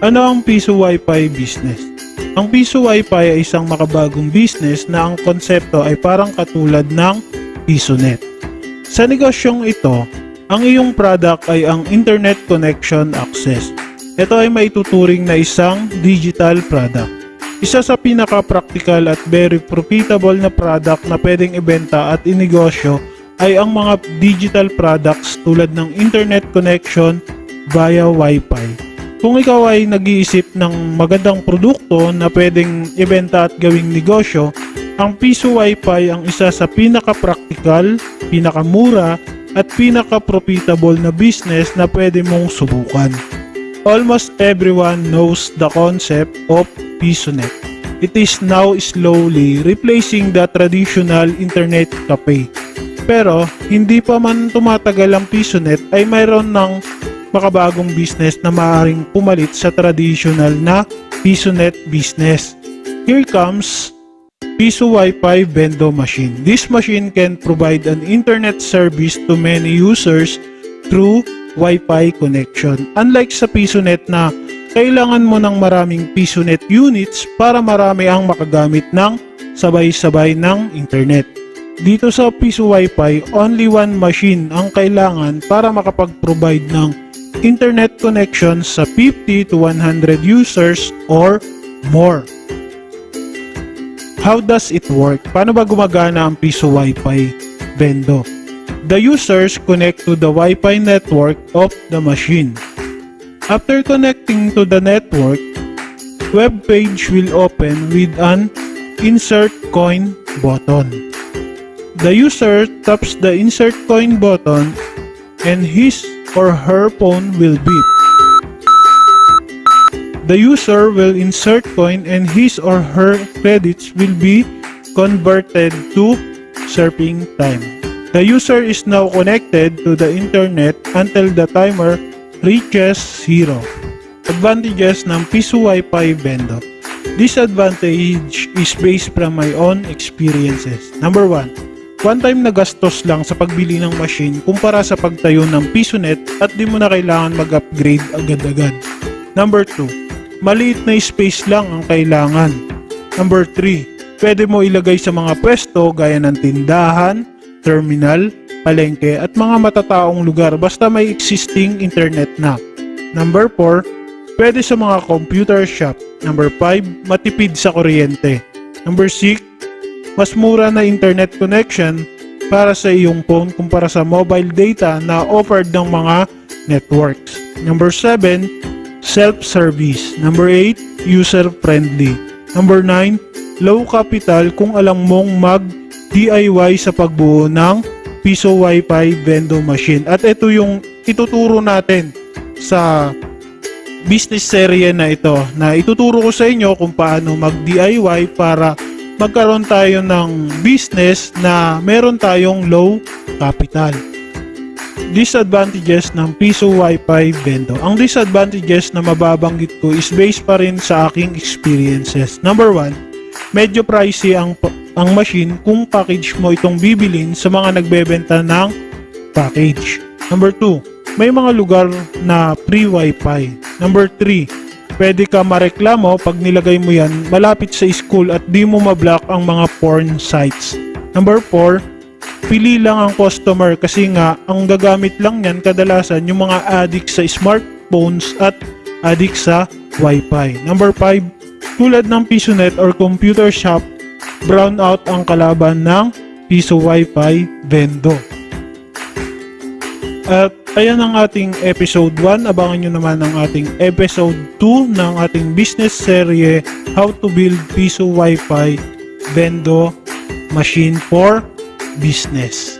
Ano ang Piso Wi-Fi business? Ang Piso Wi-Fi ay isang makabagong business na ang konsepto ay parang katulad ng PisoNet. Sa negosyong ito, ang iyong product ay ang Internet Connection Access. Ito ay maituturing na isang digital product. Isa sa pinaka-practical at very profitable na product na pwedeng ibenta at inegosyo ay ang mga digital products tulad ng internet connection via Wi-Fi. Kung ikaw ay nag-iisip ng magandang produkto na pwedeng ibenta at gawing negosyo, ang Piso Wi-Fi ang isa sa pinaka-practical, pinakamura, at pinaka-profitable na business na pwede mong subukan. Almost everyone knows the concept of PisoNet. It is now slowly replacing the traditional internet cafe. Pero hindi pa man tumatagal ang PisoNet ay mayroon ng makabagong business na maaaring pumalit sa traditional na PisoNet business. Here comes Piso Wi-Fi Vendo machine. This machine can provide an internet service to many users through Wi-Fi connection. Unlike sa PisoNet na kailangan mo ng maraming PisoNet units para marami ang makagamit ng sabay-sabay ng internet. Dito sa Piso Wi-Fi, only one machine ang kailangan para makapag-provide ng internet connection sa 50 to 100 users or more. How does it work? Paano ba gumagana ang Piso Wi-Fi Vendo? The users connect to the Wi-Fi network of the machine. After connecting to the network, web page will open with an insert coin button. The user taps the insert coin button and his or her phone will beep. The user will insert coin and his or her credits will be converted to surfing time. The user is now connected to the internet until the timer reaches zero. Advantages ng Piso Wi-Fi Vendo. Disadvantage is based from my own experiences. Number 1. One time na gastos lang sa pagbili ng machine kumpara sa pagtayo ng PisoNet at di mo na kailangan mag-upgrade agad-agad. Number 2. Maliit na space lang ang kailangan. Number 3. Pwede mo ilagay sa mga pwesto gaya ng tindahan, terminal, palengke at mga matataong lugar basta may existing internet na. Number 4. Pwede sa mga computer shop. Number 5. Matipid sa kuryente. Number 6 mas mura na internet connection para sa iyong phone kumpara sa mobile data na offered ng mga networks. Number 7, self-service. Number 8, user-friendly. Number 9, low capital kung alam mong mag-DIY sa pagbuo ng Piso Wi-Fi Vendo machine. At ito yung ituturo natin sa business serye na ito na ituturo ko sa inyo kung paano mag-DIY para magkaroon tayo ng business na meron tayong low capital. Disadvantages ng Piso Wi-Fi Vendo. Ang disadvantages na mababanggit ko is based pa rin sa aking experiences. Number 1, medyo pricey ang, ang machine kung package mo itong bibilin sa mga nagbebenta ng package. Number 2, may mga lugar na free Wi-Fi. Number 3, pwede ka mareklamo pag nilagay mo yan malapit sa school at di mo mablock ang mga porn sites. Number 4, pili lang ang customer kasi nga ang gagamit lang yan kadalasan yung mga addict sa smartphones at addict sa Wi-Fi. Number 5, tulad ng PisoNet or computer shop, brown out ang kalaban ng Piso Wi-Fi Vendo. At ayan ang ating episode 1. Abangan nyo naman ang ating episode 2 ng ating business serye How to Build Piso Wi-Fi Vendo Machine for Business.